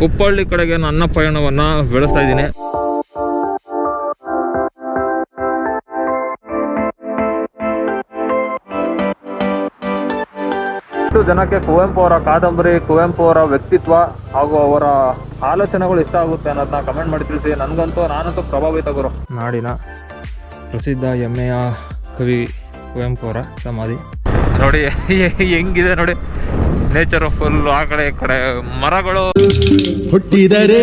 ಕುಪ್ಪಳ್ಳಿ ಕಡೆಗೆ ನನ್ನ ಪಯಣವನ್ನು ಬೆಳೆಸ್ತಾ ಇದ್ದೀನಿ. ಎಷ್ಟು ಜನಕ್ಕೆ ಕುವೆಂಪು ಅವರ ಕಾದಂಬರಿ ಕುವೆಂಪು ಅವರ ವ್ಯಕ್ತಿತ್ವ ಹಾಗೂ ಅವರ ಆಲೋಚನೆಗಳು ಇಷ್ಟ ಆಗುತ್ತೆ ಅನ್ನೋದನ್ನ ಕಮೆಂಟ್ ಮಾಡಿ ತಿಳಿಸಿ. ನನಗಂತೂ ನಾನಂತೂ ಪ್ರಭಾವಿತ ಗುರು. ನಾಡಿನ ಪ್ರಸಿದ್ಧ ಹೆಮ್ಮೆಯ ಕವಿ ಕುವೆಂಪು ಅವರ ಸಮಾಧಿ. ನೋಡಿ ಹೆಂಗಿದೆ ನೋಡಿ. ನೇಚರ್ ಫುಲ್ ಆ ಕಡೆ ಈ ಕಡೆ ಮರಗಳು. ಹುಟ್ಟಿದರೆ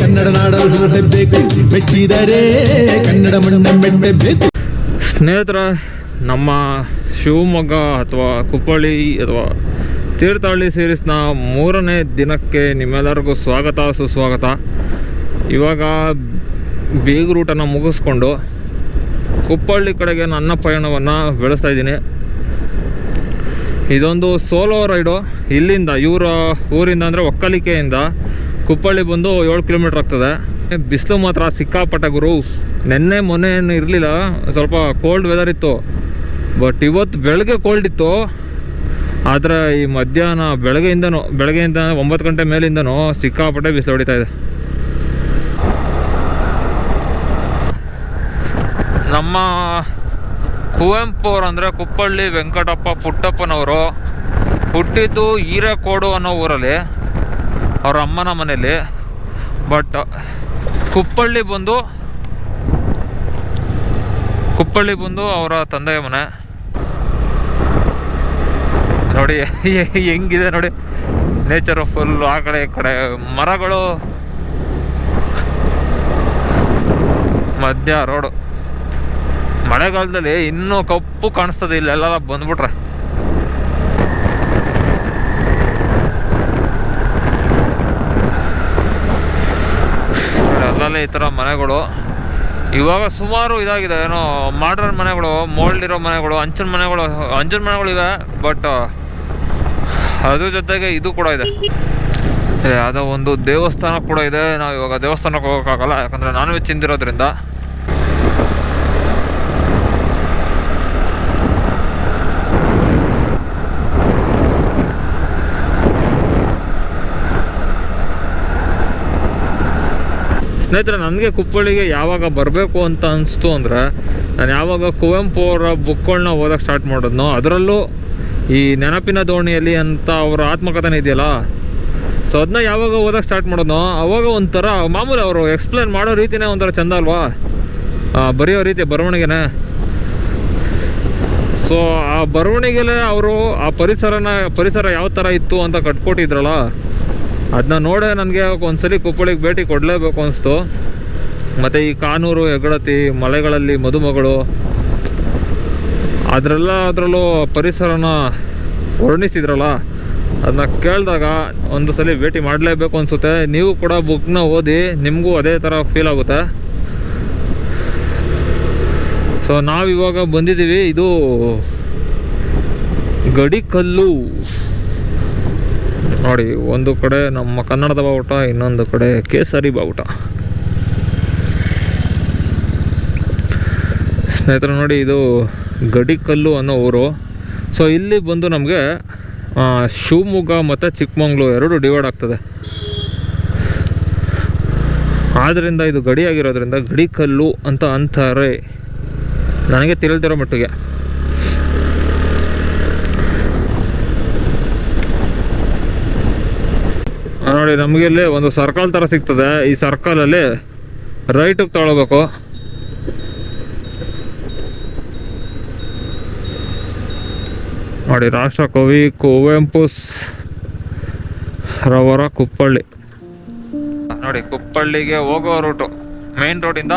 ಕನ್ನಡ ನಾಡಬೇಕು ಮೆಟ್ಟಿದರೆ ಕನ್ನಡ ಮಣ್ಣ ಮೆಟ್ಟಬೇಕು ಸ್ನೇಹಿತರ ನಮ್ಮ ಶಿವಮೊಗ್ಗ ಅಥವಾ ಕುಪ್ಪಳ್ಳಿ ಅಥವಾ ತೀರ್ಥಹಳ್ಳಿ ಸೀರೀಸ್ನ ಮೂರನೇ ದಿನಕ್ಕೆ ನಿಮ್ಮೆಲ್ಲರಿಗೂ ಸ್ವಾಗತ ಸುಸ್ವಾಗತ. ಇವಾಗ ಬೀಗರೂಟನ ಮುಗಿಸ್ಕೊಂಡು ಕುಪ್ಪಳ್ಳಿ ಕಡೆಗೆ ನನ್ನ ಪಯಣವನ್ನು ಬೆಳೆಸ್ತಾ ಇದ್ದೀನಿ. ಇದೊಂದು ಸೋಲೋ ರೈಡು. ಇಲ್ಲಿಂದ ಇವರ ಊರಿಂದ ಅಂದರೆ ಒಕ್ಕಲಿಕೆಯಿಂದ ಕುಪ್ಪಳ್ಳಿ ಬಂದು ಏಳು ಕಿಲೋಮೀಟ್ರ್ ಆಗ್ತದೆ. ಬಿಸಿಲು ಮಾತ್ರ ಸಿಕ್ಕಾಪಟ್ಟೆ ಗುರು. ನಿನ್ನೆ ಮೊನ್ನೆ ಏನು ಇರಲಿಲ್ಲ, ಸ್ವಲ್ಪ ಕೋಲ್ಡ್ ವೆದರ್ ಇತ್ತು. ಬಟ್ ಇವತ್ತು ಬೆಳಗ್ಗೆ ಕೋಲ್ಡ್ ಇತ್ತು. ಆದರೆ ಈ ಮಧ್ಯಾಹ್ನ ಬೆಳಗ್ಗೆಯಿಂದನೂ, ಬೆಳಗ್ಗೆಯಿಂದ ಒಂಬತ್ತು ಗಂಟೆ ಮೇಲಿಂದನೂ ಸಿಕ್ಕಾಪಟ್ಟೆ ಬಿಸಿಲು ಹೊಡಿತಾ ಇದೆ. ನಮ್ಮ ಕುವೆಂಪು ಅವರು ಅಂದರೆ ಕುಪ್ಪಳ್ಳಿ ವೆಂಕಟಪ್ಪ ಪುಟ್ಟಪ್ಪನವರು ಹುಟ್ಟಿದ್ದು ಹೀರಕೋಡು ಅನ್ನೋ ಊರಲ್ಲಿ, ಅವ್ರ ಅಮ್ಮನ ಮನೇಲಿ. ಬಟ್ ಕುಪ್ಪಳ್ಳಿ ಬಂದು ಕುಪ್ಪಳ್ಳಿ ಬಂದು ಅವರ ತಂದೆಯ ಮನೆ. ನೋಡಿ, ಹೆಂಗಿದೆ ನೋಡಿ. ನೇಚರ್ ಫುಲ್ ಆ ಕಡೆ, ಈ ಕಡೆ ಮರಗಳು. ಮಧ್ಯ ರೋಡು ಮಳೆಗಾಲದಲ್ಲಿ ಇನ್ನೂ ಕಪ್ಪು ಕಾಣಿಸ್ತದೆ ಇಲ್ಲೆಲ್ಲ ಬಂದ್ಬಿಟ್ರೆ. ಅಲ್ಲಲ್ಲೇ ಈ ಥರ ಮನೆಗಳು. ಇವಾಗ ಸುಮಾರು ಇದಾಗಿದೆ. ಏನೋ ಮಾಡ್ರನ್ ಮನೆಗಳು ಮೋಲ್ಡ್ ಇರೋ ಮನೆಗಳು ಹಂಚಿನ ಮನೆಗಳು ಹಂಚಿನ ಮನೆಗಳು ಇದೆ ಬಟ್ ಅದ್ರ ಜೊತೆಗೆ ಇದು ಕೂಡ ಇದೆ. ಯಾವುದೋ ಒಂದು ದೇವಸ್ಥಾನ ಕೂಡ ಇದೆ. ನಾವು ಇವಾಗ ದೇವಸ್ಥಾನಕ್ಕೆ ಹೋಗೋಕ್ಕಾಗಲ್ಲ. ಯಾಕಂದರೆ ನಾನ್ ವೆಜ್ ತಿಂದಿರೋದ್ರಿಂದ. ಸ್ನೇಹಿತರೆ, ನನಗೆ ಕುಪ್ಪಳ್ಳಿಗೆ ಯಾವಾಗ ಬರಬೇಕು ಅಂತ ಅನಿಸ್ತು ಅಂದರೆ, ನಾನು ಯಾವಾಗ ಕುವೆಂಪು ಅವರ ಬುಕ್ಗಳನ್ನ ಓದೋಕ್ಕೆ ಸ್ಟಾರ್ಟ್ ಮಾಡಿದ್ನೋ, ಅದರಲ್ಲೂ ಈ ನೆನಪಿನ ದೋಣಿಯಲ್ಲಿ ಅಂತ ಅವರ ಆತ್ಮಕಥನ ಇದೆಯಲ್ಲ ಸೊ ಅದನ್ನ ಯಾವಾಗ ಓದೋಕ್ಕೆ ಸ್ಟಾರ್ಟ್ ಮಾಡೋದ್ನೋ, ಅವಾಗ ಒಂಥರ ಮಾಮೂಲಿ ಅವರು ಎಕ್ಸ್ಪ್ಲೇನ್ ಮಾಡೋ ರೀತಿನೇ ಒಂಥರ ಚಂದ ಅಲ್ವಾ? ಬರೆಯೋ ರೀತಿ, ಬರವಣಿಗೆನೇ. ಸೊ ಆ ಬರವಣಿಗೆಲೆ ಅವರು ಆ ಪರಿಸರನ, ಪರಿಸರ ಯಾವ ಥರ ಇತ್ತು ಅಂತ ಕಟ್ಕೊಟ್ಟಿದ್ರಲ್ಲ ಅದನ್ನ ನೋಡೇ ನನಗೆ ಒಂದ್ಸಲಿ ಕುಪ್ಪಳಿಗೆ ಭೇಟಿ ಕೊಡಲೇಬೇಕು ಅನಿಸ್ತು. ಮತ್ತು ಈ ಕಾನೂರು, ಹೆಗ್ಗಡತಿ, ಮಲೆಗಳಲ್ಲಿ ಮದುಮಗಳು, ಅದರೆಲ್ಲ ಅದರಲ್ಲೂ ಪರಿಸರನ ವರ್ಣಿಸಿದ್ರಲ್ಲ ಅದನ್ನ ಕೇಳಿದಾಗ ಒಂದು ಸಲ ಭೇಟಿ ಮಾಡಲೇಬೇಕು ಅನಿಸುತ್ತೆ. ನೀವು ಕೂಡ ಬುಕ್ನ ಓದಿ ನಿಮಗೂ ಅದೇ ಥರ ಫೀಲ್ ಆಗುತ್ತೆ. ಸೊ ನಾವಿವಾಗ ಬಂದಿದ್ದೀವಿ, ಇದು ಗಡಿಕಲ್ಲು. ನೋಡಿ, ಒಂದು ಕಡೆ ನಮ್ಮ ಕನ್ನಡದ ಬಾವುಟ, ಇನ್ನೊಂದು ಕಡೆ ಕೇಸರಿ ಬಾವುಟ. ಸ್ನೇಹಿತರೆ, ನೋಡಿ, ಇದು ಗಡಿಕಲ್ಲು ಅನ್ನೋ ಊರು. ಸೊ ಇಲ್ಲಿ ಬಂದು ನಮಗೆ ಶಿವಮೊಗ್ಗ ಮತ್ತು ಚಿಕ್ಕಮಂಗ್ಳೂರು ಎರಡು ಡಿವೈಡ್ ಆಗ್ತದೆ. ಆದ್ದರಿಂದ ಇದು ಗಡಿಯಾಗಿರೋದ್ರಿಂದ ಗಡಿಕಲ್ಲು ಅಂತ ಅಂತಾರೆ. ನನಗೆ ತಿಳಿದಿರೋ ಮಟ್ಟಿಗೆ. ನೋಡಿ, ನಮಗೆ ಇಲ್ಲಿ ಒಂದು ಸರ್ಕಲ್ ಥರ ಸಿಗ್ತದೆ. ಈ ಸರ್ಕಲಲ್ಲಿ ರೈಟಿಗೆ ತಗೊಳ್ಬೇಕು. ನೋಡಿ, ರಾಷ್ಟ್ರಕವಿ ಕುವೆಂಪು ರವರ ಕುಪ್ಪಳ್ಳಿ. ನೋಡಿ, ಕುಪ್ಪಳ್ಳಿಗೆ ಹೋಗೋ ರೂಟು ಮೇನ್ ರೋಡಿಂದ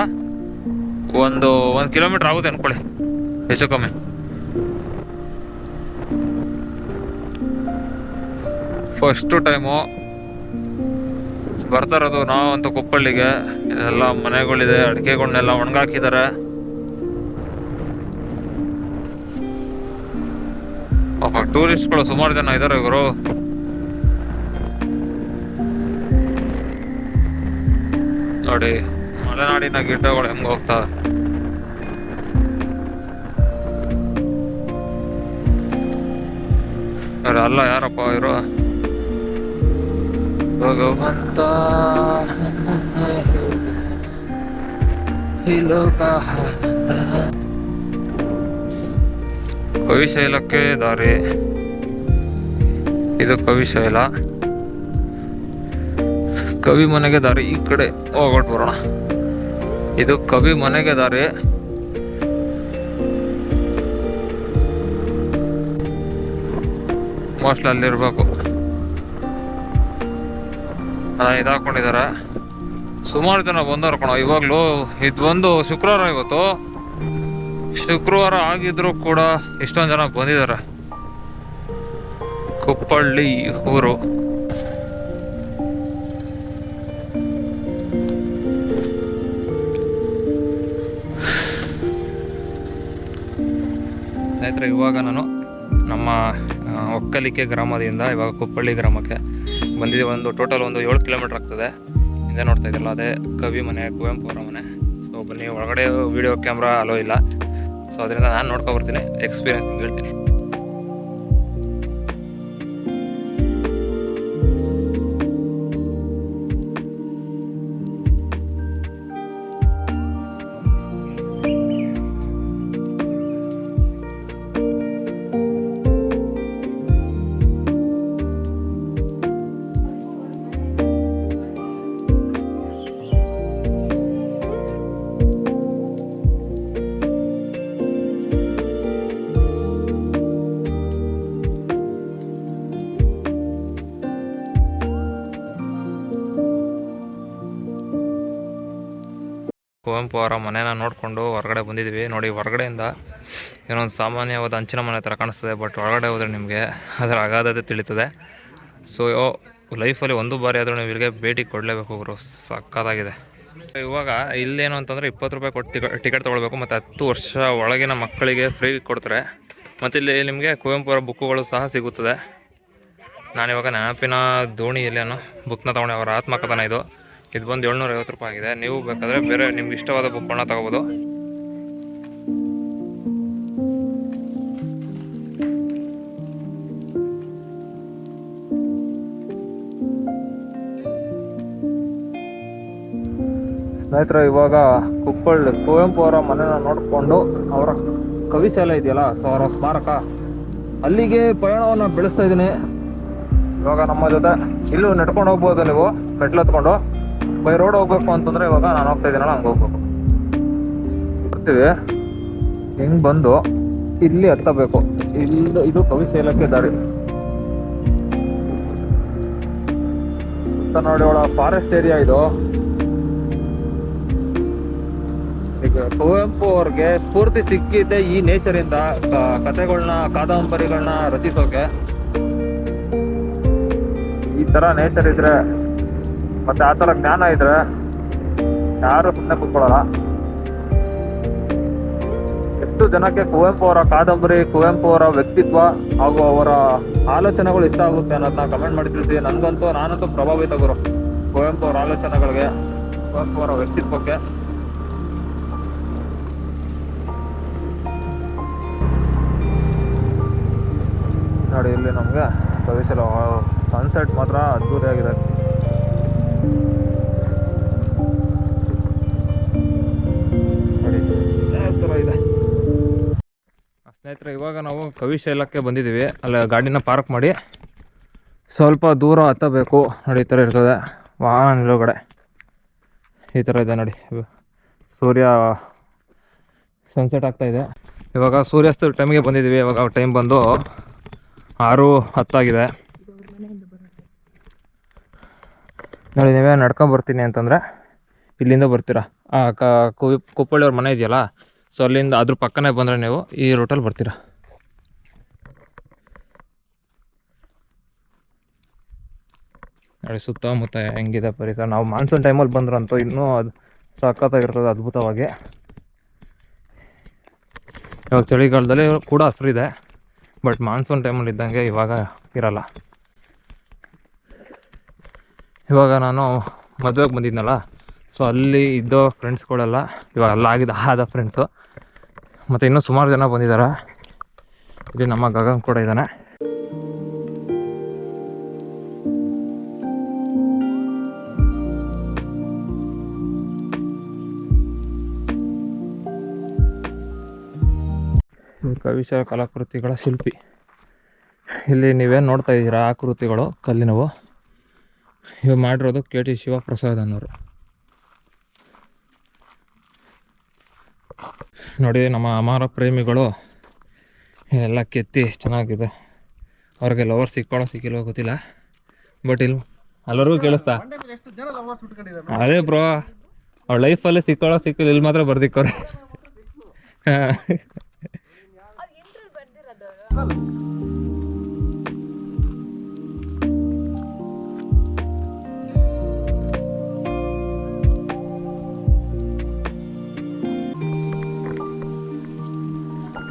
ಒಂದು ಒಂದು ಕಿಲೋಮೀಟರ್ ಆಗುತ್ತೆ ಅನ್ಕೊಳ್ಳಿ. ಹೆಚ್ಚು ಕಮ್ಮಿ. ಫಸ್ಟು ಟೈಮು ಬರ್ತಾ ಇರೋದು ನಾವಂತೂ ಕೊಪ್ಪಳ್ಳಿಗೆ. ಎಲ್ಲ ಮನೆಗಳಿದೆ, ಅಡಿಕೆಗಳನ್ನೆಲ್ಲ ಒಣಗಾಕಿದ್ದಾರೆ. ಪಾಪ ಟೂರಿಸ್ಟ್ಗಳು ಸುಮಾರು ಜನ ಇದ್ದಾರೆ ಇವರು ನೋಡಿ, ಮಲೆನಾಡಿನ ಗಿಡ್ಡಗಳು ಹೆಂಗ ಹೋಗ್ತಾ. ಅಲ್ಲ, ಯಾರಪ್ಪ ಇವರು? ಭಗವಂತ ಕವಿಶೈಲಕ್ಕೆ ದಾರಿ. ಇದು ಕವಿಶೈಲ ಕವಿ ಮನೆಗೆ ದಾರಿ ಈ ಕಡೆ ಹೋಗ್ಬಿಟ್ಟು ಬರೋಣ. ಇದು ಕವಿ ಮನೆಗೆ ದಾರಿ. ಮೋಸ್ಟ್ಲಿ ಅಲ್ಲಿರ್ಬೇಕು ಇದು ಹಾಕೊಂಡಿದ್ದಾರೆ ಸುಮಾರು ಜನ ಬಂದವ್ರು ಕಣ, ಇವಾಗಲೂ ಇದು ಬಂದು ಶುಕ್ರವಾರ ಇವತ್ತು. ಶುಕ್ರವಾರ ಆಗಿದ್ರು ಕೂಡ ಇಷ್ಟೊಂದು ಜನ ಬಂದಿದ್ದಾರೆ ಕುಪ್ಪಳ್ಳಿ ಊರು. ಸ್ನೇಹಿತರೆ, ಇವಾಗ ನಾನು ನಮ್ಮ ಒಕ್ಕಲಿಕೆ ಗ್ರಾಮದಿಂದ ಇವಾಗ ಕುಪ್ಪಳ್ಳಿ ಗ್ರಾಮಕ್ಕೆ ಬಂದಿದ್ದೀವಿ ಒಂದು ಟೋಟಲ್ ಒಂದು ಏಳು ಕಿಲೋಮೀಟರ್ ಆಗ್ತದೆ. ಹಿಂದೆ ನೋಡ್ತಾ ಇದ್ದಿಲ್ಲ ಅದೇ ಕವಿ ಮನೆ, ಕುವೆಂಪು ಅವರ ಮನೆ. ಸೊ ಬನ್ನಿ, ಒಳಗಡೆ ವಿಡಿಯೋ ಕ್ಯಾಮ್ರಾ ಅಲೋ ಇಲ್ಲ. ಸೊ ಅದರಿಂದ ನಾನು ನೋಡ್ಕೊಬರ್ತೀನಿ ಎಕ್ಸ್ಪೀರಿಯನ್ಸ್ ಹೇಳ್ತೀನಿ. ಕುವೆಂಪು ಅವರ ಮನೆನ ನೋಡಿಕೊಂಡು ಹೊರಗಡೆ ಬಂದಿದ್ದೀವಿ ನೋಡಿ, ಹೊರಗಡೆಯಿಂದ ಏನೋ ಒಂದು ಸಾಮಾನ್ಯವಾದ ಅಂಚಿನ ಮನೆ ಥರ ಕಾಣಿಸ್ತದೆ ಬಟ್ ಒಳಗಡೆ ಹೋದರೆ ನಿಮಗೆ ಅದರ ಅಗಾಧತೆ ತಿಳಿತದೆ. ಸೊ ಲೈಫಲ್ಲಿ ಒಂದು ಬಾರಿ ಆದರೂ ನೀವು ಇಲ್ಲಿಗೆ ಭೇಟಿ ಕೊಡಲೇಬೇಕು ಗುರು. ಸಕ್ಕತ್ತಾಗಿದೆ ಇವಾಗ ಇಲ್ಲೇನು ಅಂತಂದರೆ ಇಪ್ಪತ್ತು ರೂಪಾಯಿ ಕೊಟ್ಟು ಟಿಕೆಟ್ ಟಿಕೆಟ್ ತೊಗೊಳ್ಬೇಕು, ಮತ್ತು ಹತ್ತು ವರ್ಷ ಒಳಗಿನ ಮಕ್ಕಳಿಗೆ ಫ್ರೀ ಕೊಡ್ತಾರೆ. ಮತ್ತು ಇಲ್ಲಿ ನಿಮಗೆ ಕುವೆಂಪು ಅವರ ಬುಕ್ಕುಗಳು ಸಹ ಸಿಗುತ್ತದೆ. ನಾನಿವಾಗ ನೆನಪಿನ ದೋಣಿಯಲ್ಲಿ ಅನ್ನೋ ಬುಕ್ನ ತೊಗೊಂಡೆ, ಅವರ ಆತ್ಮಕಥನ ಇದು. ಇದು ಬಂದು ಏಳ್ನೂರ ಐವತ್ತು ರೂಪಾಯಿ ಆಗಿದೆ. ನೀವು ಬೇಕಾದರೆ ಬೇರೆ ನಿಮ್ಗೆ ಇಷ್ಟವಾದ ಬೊಪ್ಪಣ ತಗೋಬೋದು. ಸ್ನೇಹಿತರು, ಇವಾಗ ಕುಪ್ಪಳ್ಳಿ ಕುವೆಂಪು ಅವರ ಮನೆನ ನೋಡಿಕೊಂಡು ಅವರ ಕವಿಶಾಲೆ ಇದೆಯಲ್ಲ, ಸೊ ಅವರ ಸ್ಮಾರಕ. ಅಲ್ಲಿಗೆ ಪಯಣವನ್ನು ಬೆಳೆಸ್ತಾ ಇದ್ದೀನಿ. ಇವಾಗ ನಮ್ಮ ಜೊತೆ ಇಲ್ಲೂ ನಡ್ಕೊಂಡು ಹೋಗ್ಬೋದು ನೀವು. ಮೆಟ್ಲು ಹತ್ಕೊಂಡು. ಬೈ ರೋಡ್ ಹೋಗ್ಬೇಕು ಅಂತಂದ್ರೆ ಇವಾಗ ನಾನು ಹೋಗ್ತಾ ಇದ್ದೀನಲ್ಲ, ಹಂಗೆ ಹೋಗ್ಬೇಕು. ಬರ್ತೀವಿ. ಹೆಂಗ್ ಬಂದು ಇಲ್ಲಿ ಹತ್ತಬೇಕು. ಇಲ್ಲಿ ಇದು ಕವಿಶೈಲಕ್ಕೆ ದಾರಿ. ಸುತ್ತ ನೋಡಿ ಫಾರೆಸ್ಟ್ ಏರಿಯಾ ಇದು. ಈಗ ಕುವೆಂಪು ಅವ್ರಿಗೆ ಸ್ಫೂರ್ತಿ ಸಿಕ್ಕಿದ್ದೆ ಈ ನೇಚರಿಂದ ಕಥೆಗಳನ್ನ ಕಾದಂಬರಿಗಳನ್ನ ರಚಿಸೋಕೆ. ಈ ತರ ನೇಚರ್ ಇದ್ರೆ ಮತ್ತೆ ಆ ತರ ಜ್ಞಾನ ಇದ್ರೆ ಯಾರು ಸುಮ್ಮನೆ ಕೂತ್ಕೊಳ್ಳಲ್ಲ. ಎಷ್ಟು ಜನಕ್ಕೆ ಕುವೆಂಪು ಅವರ ಕಾದಂಬರಿ, ಕುವೆಂಪು ಅವರ ವ್ಯಕ್ತಿತ್ವ ಹಾಗೂ ಅವರ ಆಲೋಚನೆಗಳು ಇಷ್ಟ ಆಗುತ್ತೆ ಅನ್ನೋದನ್ನ ಕಮೆಂಟ್ ಮಾಡಿ ತಿಳಿಸಿ. ನನಗಂತೂ ನಾನಂತೂ ಪ್ರಭಾವಿತ ಗುರು. ಕುವೆಂಪು ಅವರ ಆಲೋಚನೆಗಳಿಗೆ, ಕುವೆಂಪು ಅವರ ವ್ಯಕ್ತಿತ್ವಕ್ಕೆ. ನೋಡಿ, ಇಲ್ಲಿ ನಮಗೆ ಸನ್ಸೆಟ್ ಮಾತ್ರ ಅದ್ಭುತವಾಗಿದೆ. ಸ್ನೇಹಿತರೆ, ಇವಾಗ ನಾವು ಕವಿಶೈಲಕ್ಕೆ ಬಂದಿದ್ದೀವಿ. ಅಲ್ಲಿ ಗಾಡಿನ ಪಾರ್ಕ್ ಮಾಡಿ ಸ್ವಲ್ಪ ದೂರ ಹತ್ತಬೇಕು. ನೋಡಿ, ಈ ಥರ ಇರ್ತದೆ. ವಾಹನ ನಿಲುಗಡೆ. ಈ ಥರ ಇದೆ ನೋಡಿ. ಸೂರ್ಯ ಸನ್ಸೆಟ್ ಆಗ್ತಾ ಇದೆ. ಇವಾಗ ಸೂರ್ಯಾಸ್ತ ಟೈಮಿಗೆ ಬಂದಿದ್ದೀವಿ. ಇವಾಗ ಟೈಮ್ ಬಂದು ಆರು ಹತ್ತಾಗಿದೆ. ನೋಡಿ, ನೀವೇ ನಡ್ಕೊಂಡು ಬರ್ತೀನಿ ಅಂತಂದರೆ ಇಲ್ಲಿಂದ ಬರ್ತೀರಾ? ಆ ಕುವಿ, ಕುಪ್ಪಳ್ಳಿ ಅವ್ರ ಮನೆ ಇದೆಯಲ್ಲ? ಸೊ ಅಲ್ಲಿಂದ ಅದ್ರ ಪಕ್ಕನೇ ಬಂದರೆ ನೀವು ಈ ರೂಟಲ್ಲಿ ಬರ್ತೀರಾ. ನೋಡಿ ಸುತ್ತಮುತ್ತ ಹೆಂಗಿದೆ ಪರಿಸರ. ನಾವು ಮಾನ್ಸೂನ್ ಟೈಮಲ್ಲಿ ಬಂದ್ರಂತೂ ಇನ್ನೂ ಅದು ಸಖತ್ತಾಗಿರ್ತದೆ ಅದ್ಭುತವಾಗಿ. ಇವಾಗ ಚಳಿಗಾಲದಲ್ಲಿ ಕೂಡ ಹಸಿರಿದೆ ಬಟ್ ಮಾನ್ಸೂನ್ ಟೈಮಲ್ಲಿ ಇದ್ದಂಗೆ ಇವಾಗ ಇರಲ್ಲ. ಇವಾಗ ನಾನು ಮದುವೆಗೆ ಬಂದಿದ್ನಲ್ಲ ಸೊ ಅಲ್ಲಿ ಇದ್ದೋ ಫ್ರೆಂಡ್ಸ್ಗಳೆಲ್ಲ ಇವಾಗ ಅಲ್ಲಾಗಿದ್ದ ಆದ ಫ್ರೆಂಡ್ಸು ಮತ್ತು ಇನ್ನೂ ಸುಮಾರು ಜನ ಬಂದಿದ್ದಾರೆ ಇಲ್ಲಿ ನಮ್ಮ ಗಗನ್ ಕೂಡ ಇದ್ದಾನೆ. ಕವಿಶಾಲ ಕಲಾಕೃತಿಗಳ ಶಿಲ್ಪಿ. ಇಲ್ಲಿ ನೀವೇನು ನೋಡ್ತಾ ಇದ್ದೀರಾ ಆಕೃತಿಗಳು ಕಲ್ಲಿನವು. ಇವು ಮಾಡಿರೋದು ಕೆ ಟಿ ಶಿವಪ್ರಸಾದ್ ಅನ್ನೋರು. ನೋಡಿ, ನಮ್ಮ ಅಮಾರ ಪ್ರೇಮಿಗಳು ಎಲ್ಲ ಕೆತ್ತಿ ಚೆನ್ನಾಗಿದೆ. ಅವ್ರಿಗೆ ಲವರ್ ಸಿಕ್ಕೊಳ್ಳೋ ಸಿಕ್ಕಿಲ್ವೋ ಗೊತ್ತಿಲ್ಲ. ಬಟ್ ಇಲ್ಲಿ ಎಲ್ಲರಿಗೂ ಕೇಳಿಸ್ತಾ? ಅದೇ ಬ್ರೋ ಅವ್ರ ಲೈಫಲ್ಲಿ ಸಿಕ್ಕೊಳ್ಳೋ ಸಿಕ್ಕಿಲ್ಲ ಇಲ್ಲಿ ಮಾತ್ರ ಬರ್ದಿಕ್ಕವ್ರೆ.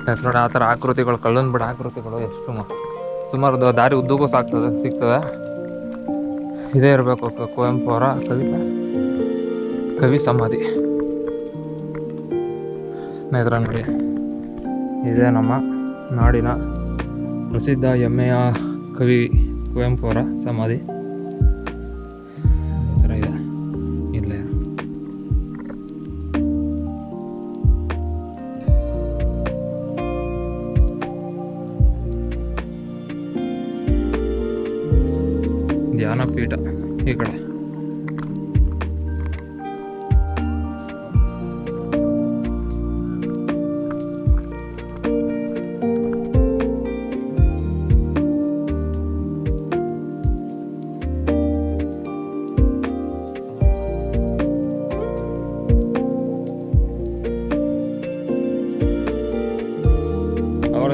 ಯಾಕೆ ನೋಡಿ ಆ ಥರ ಆಕೃತಿಗಳು, ಕಳ್ಳನ್ ಬಿಡ ಆಕೃತಿಗಳು ಎಷ್ಟು ಸುಮಾರು ದಾರಿ ಉದ್ದಕ್ಕೂ ಸಾಕ್ತದೆ, ಸಿಗ್ತದೆ. ಇದೇ ಇರಬೇಕು ಕುವೆಂಪು ಅವರ ಕವಿತೆ. ಕವಿ ಸಮಾಧಿ. ಸ್ನೇಹಿತರ ನೋಡಿ, ಇದೇ ನಮ್ಮ ನಾಡಿನ ಪ್ರಸಿದ್ಧ ಹೆಮ್ಮೆಯ ಕವಿ ಕುವೆಂಪು ಅವರ ಸಮಾಧಿ. ಧ್ಯಾನಪೀಠ ಈ ಕಡೆ.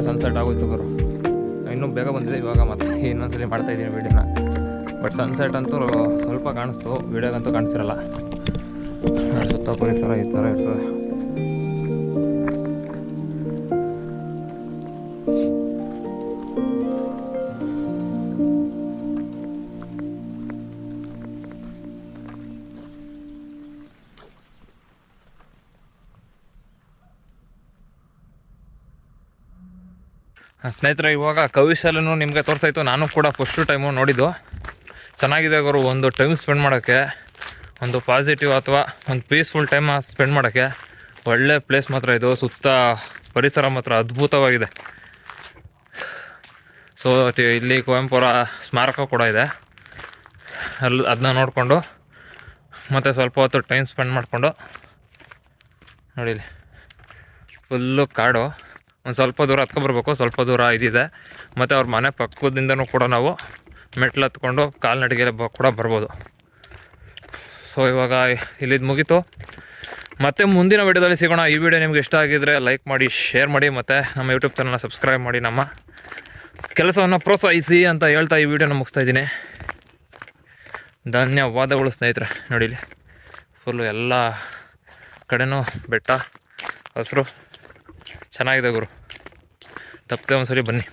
ಸನ್ಸೆಟ್ ಆಗೋಯ್ತು ಗುರು. ಇನ್ನೂ ಬೇಗ ಬಂದಿದೆ, ಇವಾಗ ಮತ್ತೆ ಇನ್ನೊಂದ್ಸಲಿ ಮಾಡ್ತಾ ಇದ್ದೀನಿ ವೀಡಿಯೋನ ಬಟ್ ಸನ್ಸೆಟ್ ಅಂತೂ ಸ್ವಲ್ಪ ಕಾಣಿಸ್ತು, ವೀಡಿಯೋಗಂತೂ ಕಾಣಿಸಿರಲ್ಲ ಸುತ್ತ ಪರಿಸರ ಈ ಥರ ಇರ್ತದೆ. ಸ್ನೇಹಿತರೆ, ಇವಾಗ ಕವಿಶಾಲೂ ನಿಮಗೆ ತೋರಿಸಾಯಿತು. ನಾನು ಕೂಡ ಫಸ್ಟು ಟೈಮು ನೋಡಿದ್ದು. ಚೆನ್ನಾಗಿದೆ ಗುರು ಒಂದು ಟೈಮ್ ಸ್ಪೆಂಡ್ ಮಾಡೋಕ್ಕೆ, ಒಂದು ಪಾಸಿಟಿವ್ ಅಥವಾ ಒಂದು ಪೀಸ್ಫುಲ್ ಟೈಮ್ ಸ್ಪೆಂಡ್ ಮಾಡೋಕ್ಕೆ ಒಳ್ಳೆ ಪ್ಲೇಸ್ ಮಾತ್ರ ಇದು. ಸುತ್ತ ಪರಿಸರ ಮಾತ್ರ ಅದ್ಭುತವಾಗಿದೆ. ಸೊ ಇಲ್ಲಿ ಕುವೆಂಪುರ ಸ್ಮಾರಕ ಕೂಡ ಇದೆ. ಅಲ್ಲಿ ಅದನ್ನ ನೋಡಿಕೊಂಡು ಮತ್ತು ಸ್ವಲ್ಪ ಹೊತ್ತು ಟೈಮ್ ಸ್ಪೆಂಡ್ ಮಾಡಿಕೊಂಡು ನೋಡಿ ಫುಲ್ಲು ಕಾಡು. ಒಂದು ಸ್ವಲ್ಪ ದೂರ ಹತ್ಕೊಬರ್ಬೇಕು ಸ್ವಲ್ಪ ದೂರ ಇದಿದೆ. ಮತ್ತು ಅವ್ರ ಮನೆ ಪಕ್ಕದಿಂದನೂ ಕೂಡ ನಾವು ಮೆಟ್ಲು ಹತ್ಕೊಂಡು ಕಾಲ್ನಡಿಗೆಲ್ಲ ಬ ಕೂಡ ಬರ್ಬೋದು. ಸೊ ಇವಾಗ ಇಲ್ಲಿದ್ದು ಮುಗೀತು. ಮತ್ತೆ ಮುಂದಿನ ವಿಡಿಯೋದಲ್ಲಿ ಸಿಗೋಣ. ಈ ವಿಡಿಯೋ ನಿಮ್ಗೆ ಇಷ್ಟ ಆಗಿದ್ರೆ ಲೈಕ್ ಮಾಡಿ ಶೇರ್ ಮಾಡಿ, ಮತ್ತು ನಮ್ಮ ಯೂಟ್ಯೂಬ್ ಚಾನಲ್ನ ಸಬ್ಸ್ಕ್ರೈಬ್ ಮಾಡಿ. ನಮ್ಮ ಕೆಲಸವನ್ನು ಪ್ರೋತ್ಸಾಹಿಸಿ ಅಂತ ಹೇಳ್ತಾ ಈ ವಿಡಿಯೋನ ಮುಗಿಸ್ತಾ ಇದ್ದೀನಿ. ಧನ್ಯವಾದಗಳು ಸ್ನೇಹಿತರೆ. ನೋಡಿಲಿ ಫುಲ್ಲು ಎಲ್ಲ ಕಡೆನೂ ಬೆಟ್ಟ, ಹಸಿರು. ಚೆನ್ನಾಗಿದೆ ಗುರು. ತಪ್ಪದೆ ಒಂದ್ಸರಿ ಬನ್ನಿ.